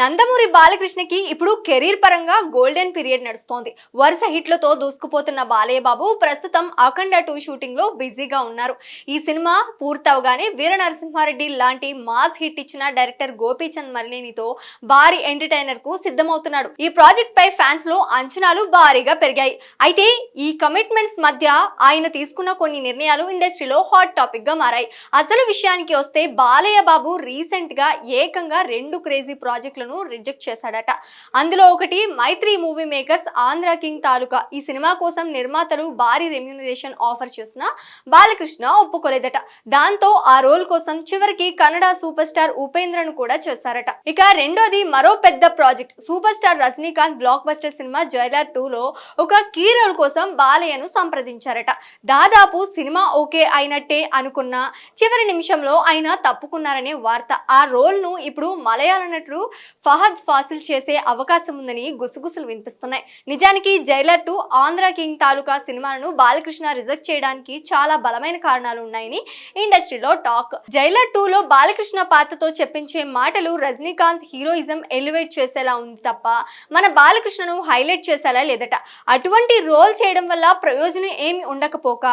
నందమూరి బాలకృష్ణకి ఇప్పుడు కెరీర్ పరంగా golden period నడుస్తోంది. వరుస హిట్లతో దూసుకుపోతున్న బాలయ్య బాబు ప్రస్తుతం అఖండ టూ షూటింగ్లో బిజీగా ఉన్నారు. ఈ సినిమా పూర్తవగానే వీర నరసింహారెడ్డి లాంటి మాస్ హిట్ ఇచ్చిన డైరెక్టర్ గోపీచంద్ మలినేనితో భారీ ఎంటర్టైనర్కు సిద్ధమవుతున్నాడు. ఈ ప్రాజెక్ట్ పై ఫ్యాన్స్లో అంచనాలు భారీగా పెరిగాయి. అయితే ఈ కమిట్మెంట్స్ మధ్య ఆయన తీసుకున్న కొన్ని నిర్ణయాలు ఇండస్ట్రీలో హాట్ టాపిక్గా మారాయి. అసలు విషయానికి వస్తే బాలయ్య బాబు రీసెంట్గా ఏకంగా రెండు క్రేజీ ప్రాజెక్టులను రిజెక్ట్ చేశాడట. అందులో ఒకటి Mythri movie makers Andhra king taluka ఈ సినిమా కోసం నిర్మాతలు భారీ రెమ్యూనరేషన్ ఆఫర్ చేసిన బాలకృష్ణ ఒప్పుకోలేదట. దాంతో ఆ రోల్ కోసం చివరికి కన్నడ సూపర్ స్టార్ ఉపేంద్రను కూడా చేశారట. ఇక రెండోది మరో పెద్ద project. Super star Rajinikanth blockbuster cinema Jailer టూలో ఒక కీ రోల్ కోసం బాలయ్యను సంప్రదించారట. దాదాపు సినిమా ఓకే అయినట్టే అనుకున్న చివరి నిమిషంలో ఆయన తప్పుకున్నారనే వార్త. ఆ రోల్ను ఇప్పుడు మలయాళ నటుడు ఫహద్ ఫాసిల్ చేసే అవకాశం ఉందని గుసగుసలు వినిపిస్తున్నాయి. నిజానికి జైలర్ టు ఆంధ్ర కింగ్ తాలూకా సినిమాలను బాలకృష్ణ రిజెక్ట్ చేయడానికి చాలా బలమైన కారణాలు ఉన్నాయని ఇండస్ట్రీలో టాక్. జైలర్ టూ లో బాలకృష్ణ పాత్రతో చెప్పించే మాటలు రజనీకాంత్ హీరోయిజం ఎలివేట్ చేసేలా ఉంది తప్ప మన బాలకృష్ణను హైలైట్ చేసేలా లేదట. అటువంటి రోల్ చేయడం వల్ల ప్రయోజనం ఏమి ఉండకపోక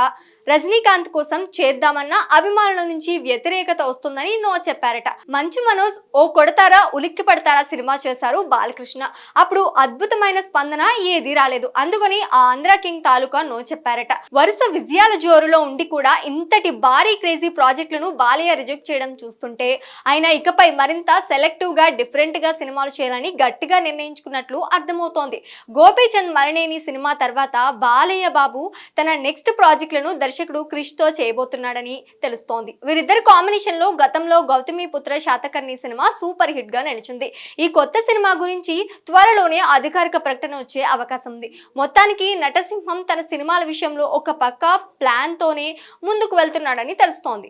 రజనీకాంత్ కోసం చేద్దామన్న అభిమానుల నుంచి వ్యతిరేకత వస్తుందని నో చెప్పారట. మంచు మనోజ్ ఓ కొడతారా ఉలిక్కి పడతారా సినిమా చేశారు బాలకృష్ణ. అప్పుడు అద్భుతమైన స్పందన ఏది రాలేదు. అందుకని ఆ ఆంధ్ర కింగ్ తాలూకా నో చెప్పారట. వరుస విజయాల జోరులో ఉండి కూడా ఇంతటి భారీ క్రేజీ ప్రాజెక్టులను బాలయ్య రిజెక్ట్ చేయడం చూస్తుంటే ఆయన ఇకపై మరింత సెలెక్టివ్గా డిఫరెంట్గా సినిమాలు చేయాలని గట్టిగా నిర్ణయించుకున్నట్లు అర్థమవుతోంది. గోపీచంద్ మరణేని సినిమా తర్వాత బాలయ్య బాబు తన నెక్స్ట్ ప్రాజెక్టులను దర్శకుడు క్రిష్తో చేయబోతున్నాడని తెలుస్తోంది. వీరిద్దరి కాంబినేషన్లో గతంలో గౌతమి పుత్ర శాతకర్ణి సినిమా సూపర్ హిట్గా నిలిచింది. ఈ కొత్త సినిమా గురించి త్వరలోనే అధికారిక ప్రకటన వచ్చే అవకాశం ఉంది. మొత్తానికి నటసింహం తన సినిమాల విషయంలో ఒక పక్క ప్లాన్ తోనే ముందుకు వెళ్తున్నాడని తెలుస్తోంది.